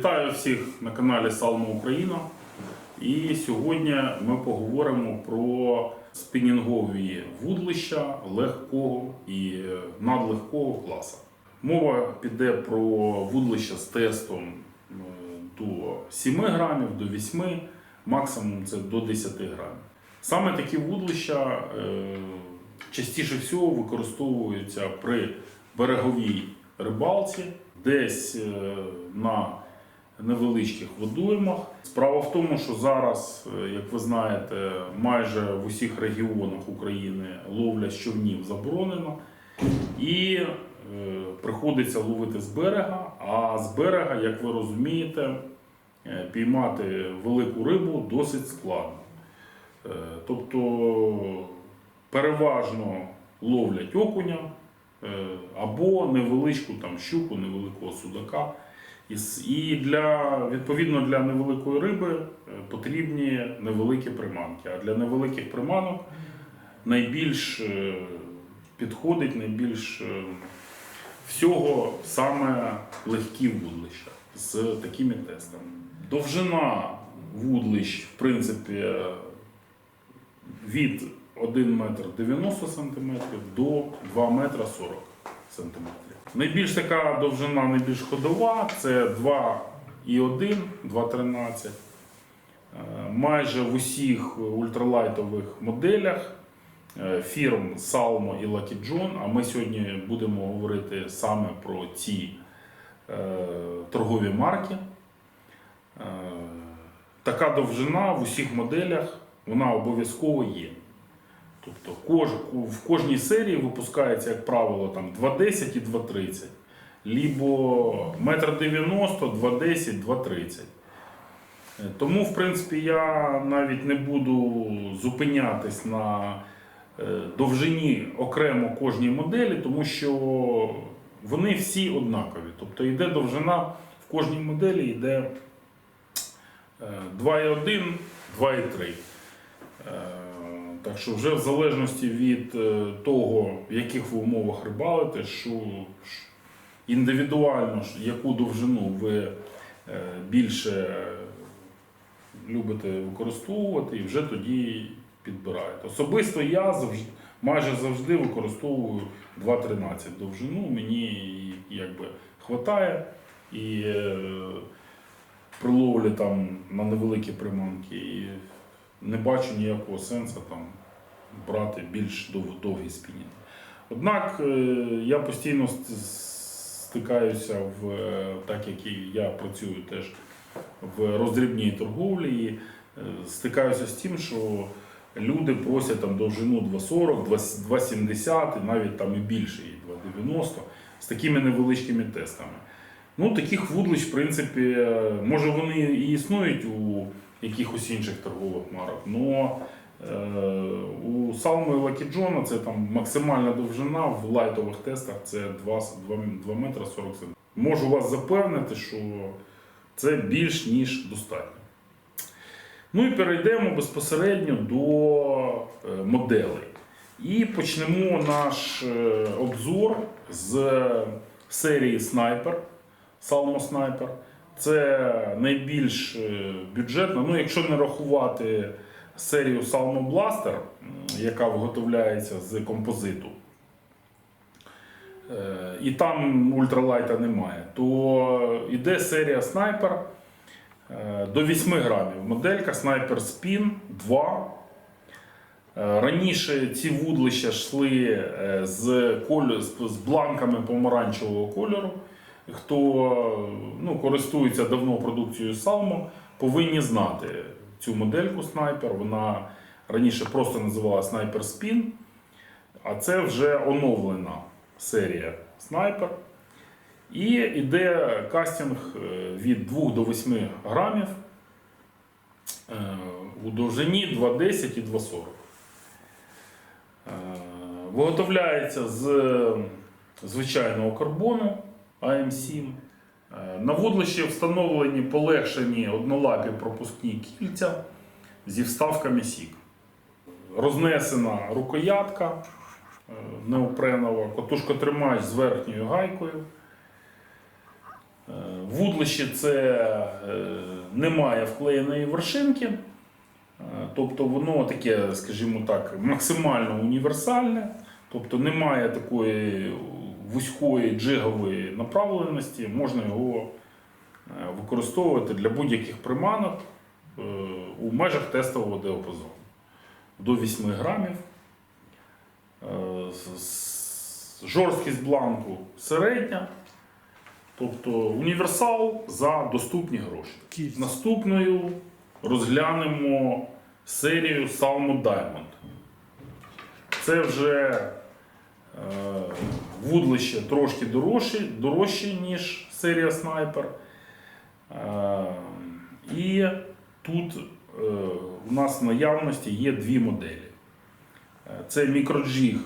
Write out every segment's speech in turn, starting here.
Вітаю всіх на каналі Салма Україна. І сьогодні ми поговоримо про спінінгові вудлища легкого і надлегкого класу. Мова піде про вудлища з тестом е, до 7 грамів, до 8, максимум це до 10 грамів. Саме такі вудлища е, частіше всього використовуються при береговій рибалці, десь е, на невеличких водоймах. Справа в тому, що зараз, е, як ви знаєте, майже в усіх регіонах України ловля з човнів заборонена. І е, приходиться ловити з берега, а з берега, як ви розумієте, е, піймати велику рибу досить складно. Е, Тобто переважно ловлять окуня е, або невеличку там щуку, невеликого судака. І для, відповідно для невеликої риби е, потрібні невеликі приманки. А для невеликих приманок найбільш е, підходить найбільш е, всього саме легкі вудлища з такими тестами. Довжина вудлищ, в принципі, від 1 метр 90 см до 2 метра 40 см. Найбільш така довжина, найбільш ходова це 2,1, 2,13. Е, Майже в усіх ультралайтових моделях е, фірм Salmo і Lucky John, а ми сьогодні будемо говорити саме про ці е, торгові марки. Така довжина в усіх моделях вона обов'язково є. Тобто кож, в кожній серії випускається, як правило, там 2,10 і 2,30. Лібо 1,90 м, 2,10, 2,30. Е, Тому, в принципі, я навіть не буду зупинятись на е, довжині окремо кожній моделі, тому що вони всі однакові. Тобто йде довжина в кожній моделі йде е, 2,1, 2,3. Так що вже в залежності від е, того, в яких ви умовах рибалите, що індивідуально яку довжину ви е, більше любите використовувати, і вже тоді підбираєте. Особисто я завжди, майже завжди використовую 2.13 довжину, мені якби хватає. І е, при ловлі там на невеликі приманки. І не бачу ніякого сенсу там брати більш дов- довгі спінінги. Однак е, я постійно стикаюся в е, так як і я працюю теж в роздрібній торговлі, е, стикаюся з тим, що люди просять там довжину 2,40, 2,70 і навіть там і більше, і 2,90 з такими невеличкими тестами. Ну, таких вудлищ, в принципі, може вони і існують у якихось інших торгових марок, але у Salmo і Lucky це там максимальна довжина в лайтових тестах це 2, 2, 2 метра 40 см. Можу вас запевнити, що це більш ніж достатньо. Ну і перейдемо безпосередньо до е, моделей. І почнемо наш е, обзор з серії Sniper, Salmo Sniper. Це найбільш е, бюджетна, ну якщо не рахувати серію Salmo Blaster, яка виготовляється з композиту. Е, І там ультралайта немає, то йде серія Sniper е, до 8 грамів. Моделька Sniper Spin 2. Е, Раніше ці вудлища йшли з бланками помаранчевого кольору. Хто ну, користується давно продукцією Salmo, повинні знати цю модельку снайпер. Вона раніше просто називалася Sniper Spin, а це вже оновлена серія снайпер. І йде кастинг е, від 2 до 8 грамів е, у довжині 2,10 і 2,40. Е, Виготовляється з звичайного карбону АМ7. Е, На вудлищі встановлені полегшені однолапі пропускні кільця зі вставками сік. Рознесена рукоятка е, неопренова, котушкотримач з верхньою гайкою. Е, вудлище це немає вклеєної вершинки, тобто воно таке, скажімо так, максимально універсальне, тобто немає такої вузької джигової направленості, можна його е, використовувати для будь-яких приманок е, у межах тестового діапазону до 8 грамів. Е, Жорсткість бланку середня. Тобто універсал за доступні гроші. Кільця. Наступною розглянемо серію Salmo Diamond. Це вже е, вудлище трошки дорожче, дорожче, ніж серія Sniper. Е, і тут е, у нас в наявності є дві моделі. Е, Це мікроджиг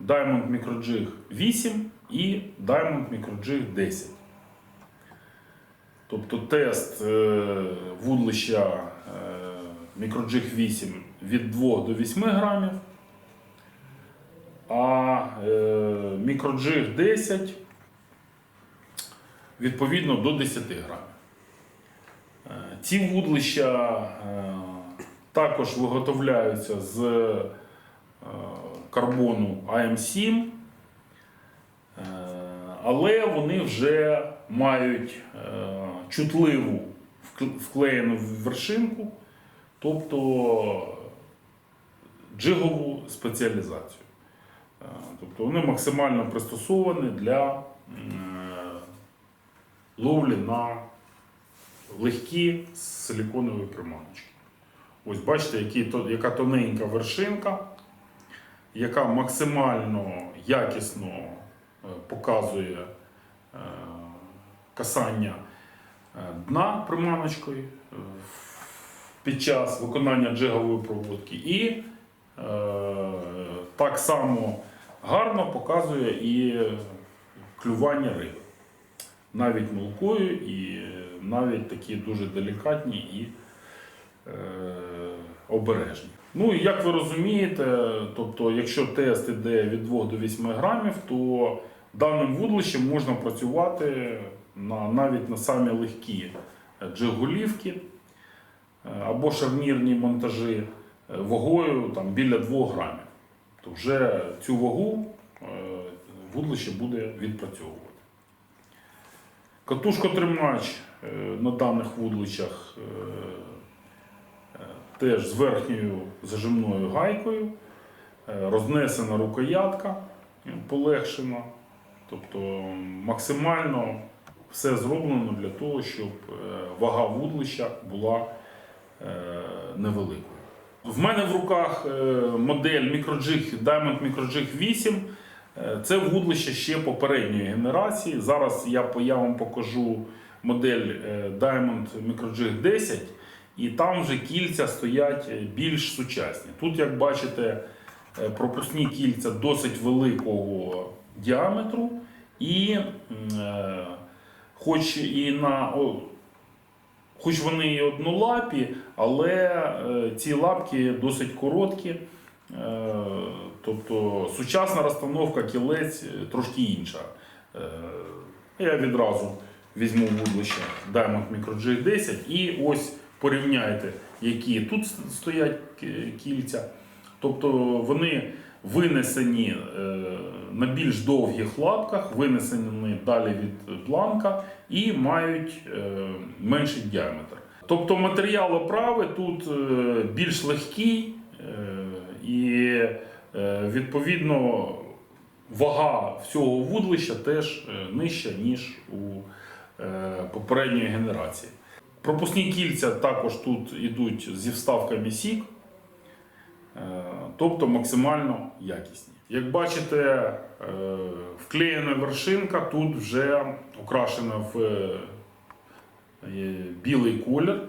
Diamond Microjig 8 і Diamond Microjig 10. Тобто тест вудлища Microjig 8 від 2 до 8 грамів, а е, 10 відповідно до 10 грамів. Е, Ці вудлища е, також виготовляються з е, карбону АМ7, е, але вони вже мають чутливу вклеєну вершинку, тобто джигову спеціалізацію. Е, Тобто вони максимально пристосовані для е, ловлі на легкі силіконові приманочки. Ось бачите, які, яка тоненька вершинка, яка максимально якісно е, показує касання дна приманочкою під час виконання джигової проводки. І так само гарно показує і клювання риби. Навіть мілкою і е, навіть такі дуже делікатні і е, обережні. Ну і як ви розумієте, тобто, якщо тест іде від 2 до 8 грамів, то даним вудлищем можна працювати на, навіть на самі легкі е, джиг-голівки е, або шарнірні монтажі е, вагою там, біля 2 грамів. То вже цю вагу е, вудлище буде відпрацьовувати. Катушкотримач е, на даних вудличах е, теж з верхньою зажимною гайкою, рознесена рукоятка полегшена. Тобто максимально все зроблено для того, щоб вага вудлища була невеликою. В мене в руках е, модель Microjig Diamond Microjig 8. Е, Це вудлище ще попередньої генерації. Зараз я, я вам покажу модель е, Diamond Microjig 10, і там вже кільця стоять більш сучасні. Тут, як бачите, пропускні кільця досить великого діаметру, і хоч і на Хоч вони і однолапі, але е, ці лапки досить короткі. Е, тобто сучасна розстановка кілець е, трошки інша. Я відразу візьму вудлище Diamond Micro G10 і ось порівняйте, які тут стоять кільця. Тобто вони винесені е, на більш довгих лапках, винесені далі від бланка і мають е, менший діаметр. Тобто матеріал оправи тут е, більш легкий і відповідно вага всього вудлища теж нижча, ніж у попередньої генерації. Пропускні кільця також тут йдуть зі вставками сік, тобто максимально якісні. Як бачите, е, вклеєна вершинка тут вже окрашена в е, білий колір,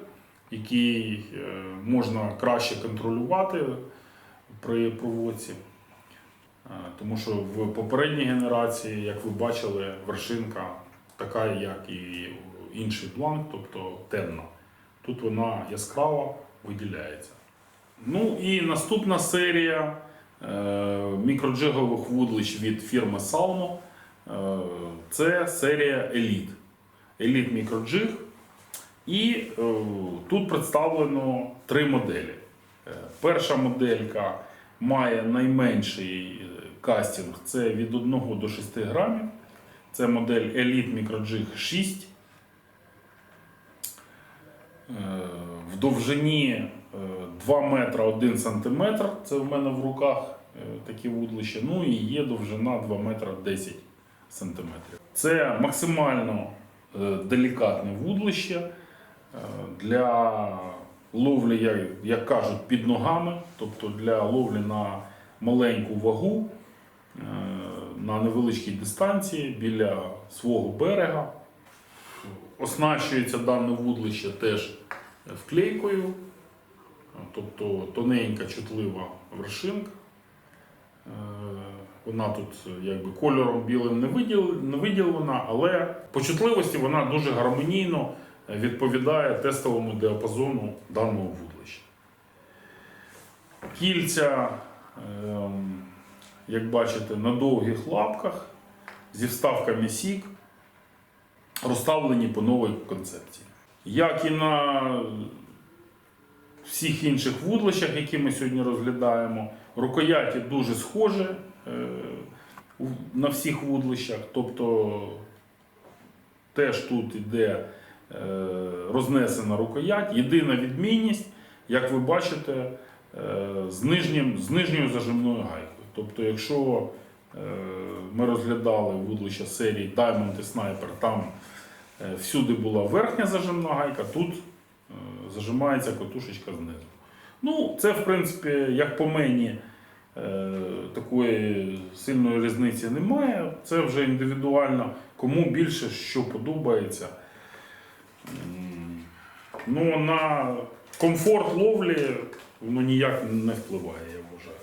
який е, можна краще контролювати при проводці. Е, Тому що в попередній генерації, як ви бачили, вершинка така, як і інший бланк, тобто темна. Тут вона яскрава виділяється. Ну і наступна серія е, мікроджигових вудлищ від фірми Salmo. Е, це серія Elite. Elite Jig. І е, тут представлено три моделі. Перша моделька має найменший кастинг це від 1 до 6 грамів. Це модель Elite Microjig 6. Е, В довжині е, 2 метра 1 сантиметр. Це в мене в руках е, такі вудлища. Ну і є довжина 2 метра 10 сантиметрів. Це максимально е, делікатне вудлище е, для ловлі, як, кажуть, під ногами, тобто для ловлі на маленьку вагу е, на невеличкій дистанції біля свого берега. Оснащується дане вудлище теж вклейкою, тобто тоненька чутлива вершинка. Е, Вона тут якби кольором білим не виділена, але по чутливості вона дуже гармонійно відповідає тестовому діапазону даного вудлища. Кільця, ем, як бачите, на довгих лапках зі вставками сік розставлені по новій концепції. Як і на всіх інших вудлищах, які ми сьогодні розглядаємо, рукояті дуже схожі е, на всіх вудлищах. Тобто теж тут йде е, рознесена рукоять. Єдина відмінність, як ви бачите, е, з, нижнім, з нижньою зажимною гайкою. Тобто, якщо ми розглядали вудлища серії Diamond і Sniper, там всюди була верхня зажимна гайка, тут е, зажимається котушечка знизу. Ну, це, в принципі, як по мені, е, такої сильної різниці немає. Це вже індивідуально, кому більше що подобається. Ну, на комфорт ловлі воно ніяк не впливає, я вважаю.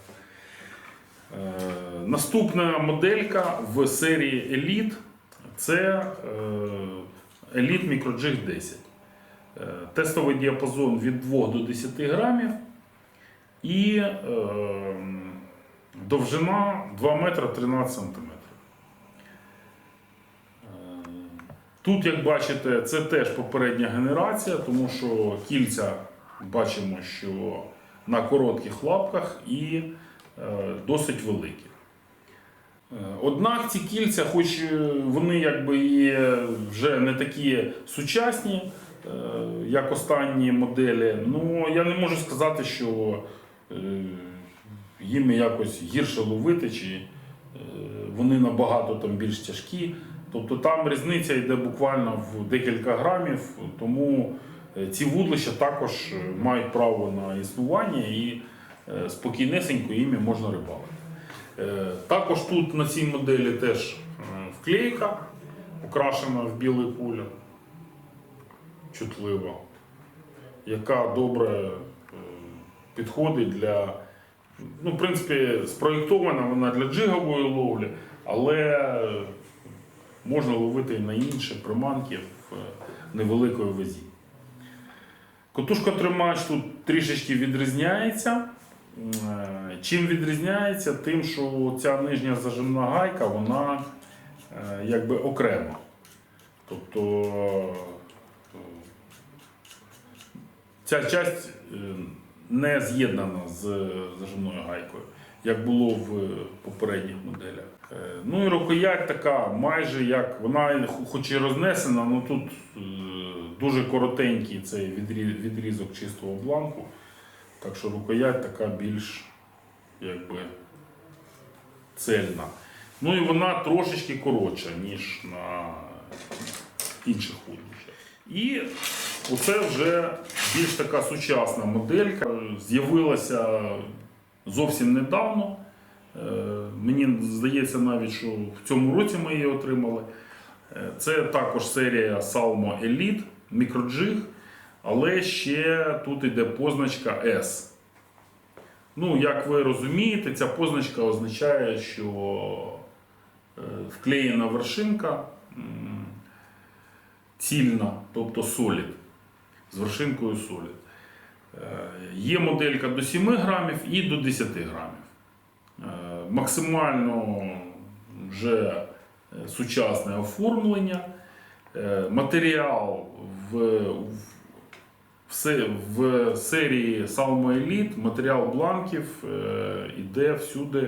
Е, Наступна моделька в серії Elite це е, Micro Jig 10. Е, Тестовий діапазон від 2 до 10 грамів і е, довжина 2 метра 13 сантиметрів. Е, Тут, як бачите, це теж попередня генерація, тому що кільця бачимо, що на коротких лапках і е, досить великі. Е, Однак ці кільця, хоч е, вони якби і вже не такі сучасні, е, як останні моделі, ну я не можу сказати, що їм якось гірше ловити, чи вони набагато там більш тяжкі. Тобто там різниця йде буквально в декілька грамів, тому ці вудлища також мають право на існування і спокійнесенько іми можна рибалити. Е, Також тут на цій моделі теж е, вклейка, окрашена в білий колір, чутлива, яка добре е, підходить для. Ну, в принципі, спроєктована вона для джигової ловлі, але можна ловити і на інші приманки в невеликої вазі. Котушка тримач тут трішечки відрізняється. Е, Чим відрізняється? Тим, що ця нижня зажимна гайка, вона е, якби окрема. Тобто ця часть е, не з'єднана з зажимною гайкою, як було в попередніх моделях. Ну і рукоять така, майже як вона хоч і рознесена, але тут е, дуже коротенький цей відрізок чистого бланку. Так що рукоять така більш якби цельна. Ну і вона трошечки коротша, ніж на інших вудлищах. І оце вже більш така сучасна моделька. З'явилася зовсім недавно. Е, Мені здається навіть, що в цьому році ми її отримали. Е, Це також серія Salmo Elite Microjig, але ще тут йде позначка S. Ну, як ви розумієте, ця позначка означає, що е, вклеєна вершинка цільна, тобто solid, з вершинкою solid. Е, Є моделька до 7 грамів і до 10 грамів. Е, Максимально вже сучасне оформлення. Матеріал в, в, серії Elite, матеріал бланків е, іде всюди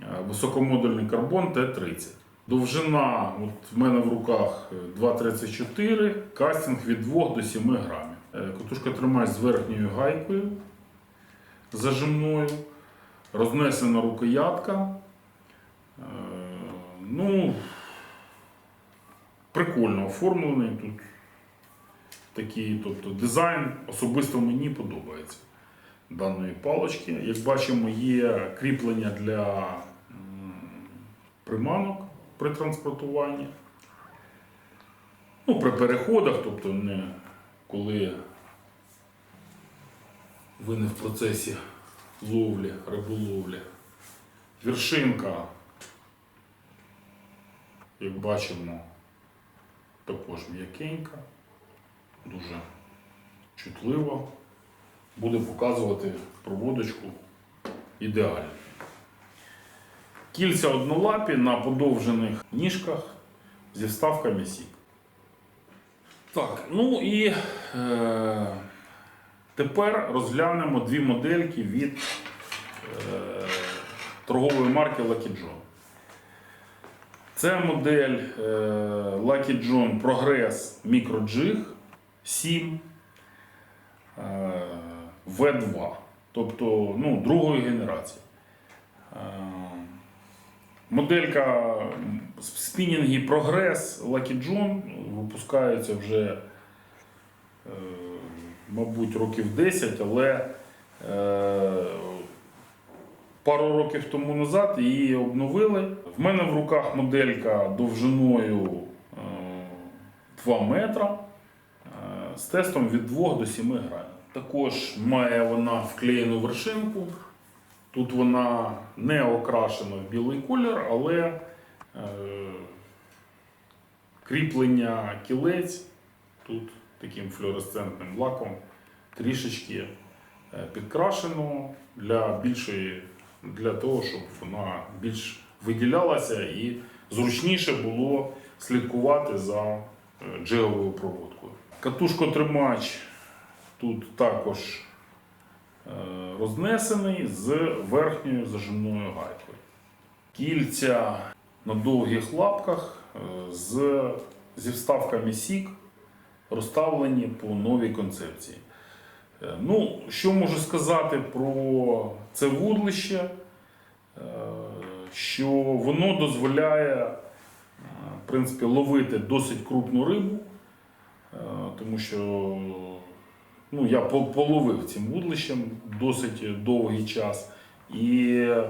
е, високомодульний карбон Т-30. Довжина от в мене в руках е, 2,34, кастинг від 2 до 7 грамів. Е, Катушка тримає з верхньою гайкою зажимною, рознесена рукоятка. Е, Ну, прикольно оформлений тут такий, тобто дизайн особисто мені подобається даної палочки. Як бачимо, є кріплення для приманок при транспортуванні. Ну, при переходах, тобто не коли ви не в процесі ловлі, риболовлі. Вершинка, як бачимо, також м'якенька, дуже чутлива. Буде показувати проводочку ідеально. Кільця однолапі на подовжених ніжках зі вставками сік. Так, ну і е, тепер розглянемо дві модельки від е, торгової марки Lucky John. Це модель е, Lucky John Progress Micro Jig 7 е, V2, тобто ну, другої генерації. Е, Моделька спінінги Progress Lucky John випускаються вже, е, мабуть, років 10, але пару років тому назад її обновили. В мене в руках моделька довжиною е, 2 метра з тестом від 2 до 7 грамів. Також має вона вклеєну вершинку. Тут вона не окрашена в білий колір, але е, кріплення кілець тут таким флуоресцентним лаком трішечки е, підкрашено для більшої, для того, щоб вона більш виділялася і зручніше було слідкувати за е, проводкою. Катушкотримач тут також е, рознесений з верхньою зажимною гайкою. Кільця на довгих лапках е, з, зі вставками сік розставлені по новій концепції. Е, Ну, що можу сказати про це вудлище? Що воно дозволяє в принципі, ловити досить крупну рибу, тому що ну, я половив цим вудлищем досить довгий час. І е,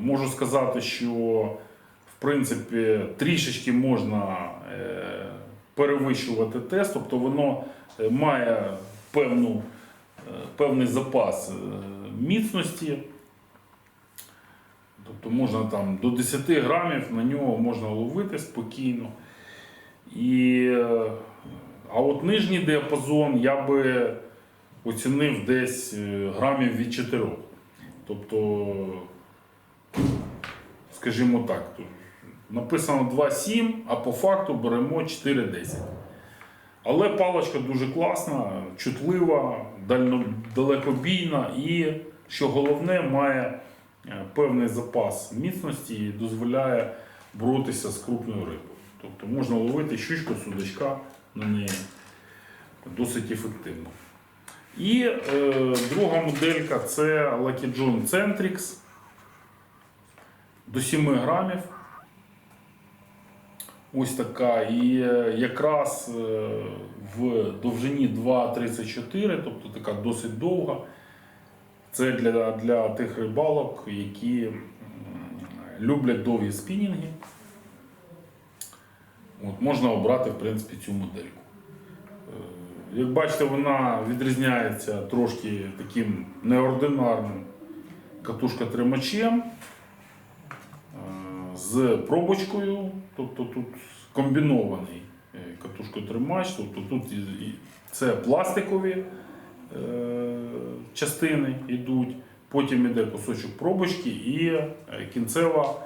можу сказати, що в принципі трішечки можна е, перевищувати тест, тобто воно е, має певну, е, певний запас е, міцності. Тобто можна там до 10 грамів на нього можна ловити спокійно. І, е, а от нижній діапазон я би оцінив десь е, грамів від 4. Тобто, скажімо так, написано 2,7, а по факту беремо 4,10. Але паличка дуже класна, чутлива, далекобійна і, що головне, має е, певний запас міцності і дозволяє боротися з крупною рибою. Тобто можна ловити щучку, судачка на неї досить ефективно. І е, друга моделька це Lucky John Centrix до 7 грамів. Ось така. І е, якраз е, в довжині 2,34, тобто така досить довга. Це для, для тих рибалок, які люблять довгі спінінги. От, можна обрати в принципі, цю модельку. Е, Як бачите, вона відрізняється трошки таким неординарним катушка-тримачем е, з пробочкою, тобто тут комбінований е, катушкотримач, тобто тут це пластикові частини йдуть, потім йде кусочок пробочки і кінцева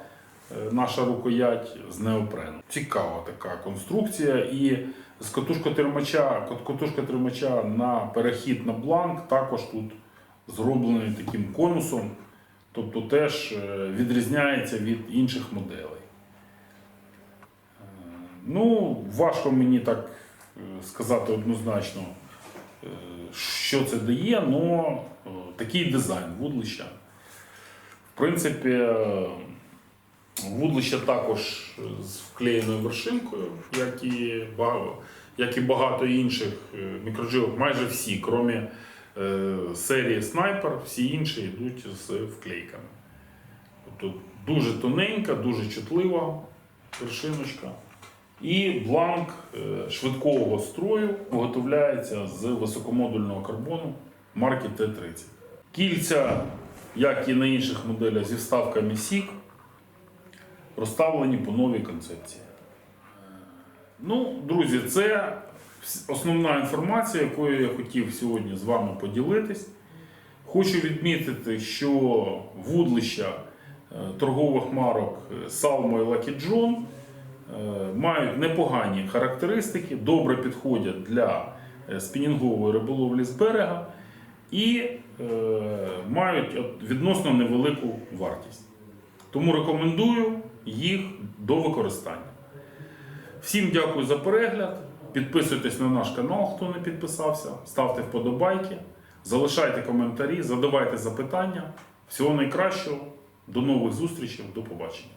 наша рукоять з неопрену. Цікава така конструкція. І з катушка-тримача, катушка-тримача на перехід на бланк також тут зроблений таким конусом, тобто теж е, відрізняється від інших моделей. Е, Ну, важко мені так е, сказати однозначно, е, що це дає, але такий дизайн вудлища. В принципі, е, вудлище також з вклеєною вершинкою, як і багато, як і багато інших е, мікрожилок, майже всі, крім е, серії Снайпер, всі інші йдуть з вклейками. Тобто дуже тоненька, дуже чутлива вершиночка. І бланк е, швидкого строю виготовляється з високомодульного карбону марки Т-30. Кільця, як і на інших моделях зі вставками SIG, розставлені по новій концепції. Ну, друзі, це основна інформація, якою я хотів сьогодні з вами поділитись. Хочу відмітити, що вудлища е, торгових марок е, Salmo і Lucky John е, мають непогані характеристики, добре підходять для спінінгової риболовлі з берега і мають відносно невелику вартість. Тому рекомендую їх до використання. Всім дякую за перегляд. Підписуйтесь на наш канал, хто не підписався, ставте вподобайки, залишайте коментарі, задавайте запитання. Всього найкращого, до нових зустрічей, до побачення.